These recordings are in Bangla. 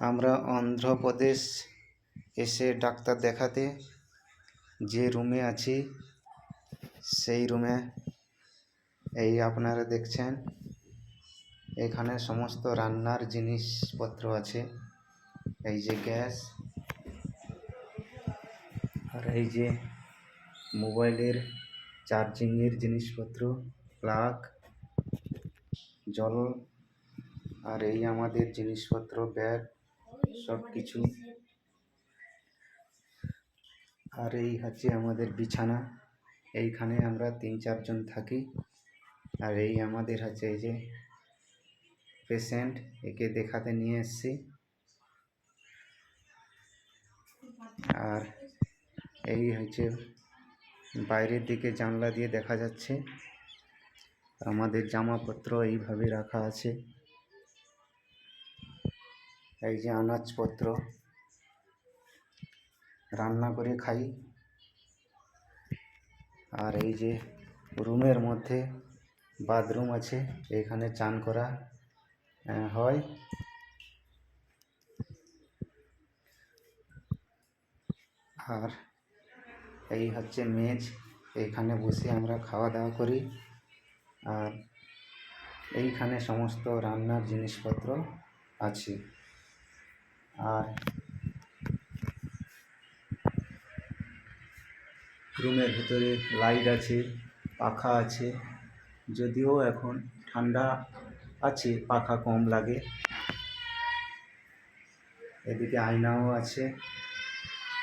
আমরা অন্ধ্রপ্রদেশ এসে ডাক্তার দেখাতে যে রুমে আছি, সেই রুমে। এই আপনারা দেখছেন, এখানে সমস্ত রান্নার জিনিসপত্র আছে। এই যে গ্যাস, আর এই যে মোবাইলের চার্জিংয়ের জিনিসপত্র, প্লাগ, জল, আর এই আমাদের জিনিসপত্র, ব্যাগ সব কিছু আর এই হচ্ছে আমাদের বিছানা। এইখানে আমরা তিন চারজন থাকি। আর এই আমাদের হচ্ছে এই যে পেশেন্ট একে দেখাতে নিয়ে এসেছি। আর এই হচ্ছে বাইরের দিকে জানলা দিয়ে দেখা যাচ্ছে। আমাদের জামাপত্র এইভাবে রাখা আছে। এই যে আনাজপত্র। রান্না করে খাই। আর এই যে রুমের মধ্যে বাথরুম আছে, এখানে চান করা হয়। আর এই হচ্ছে মেজ এইখানে বসে আমরা খাওয়া দাওয়া করি। আর এইখানে সমস্ত রান্নার জিনিসপত্র আছে। আর রুমের ভিতরে লাইট আছে, পাখা আছে, যদিও এখন ঠান্ডা আছে, পাখা কম লাগে। এদিকে আয়নাও আছে।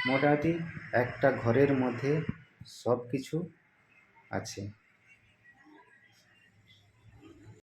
মোটামুটি একটা ঘরের মধ্যে সব কিছু আছে।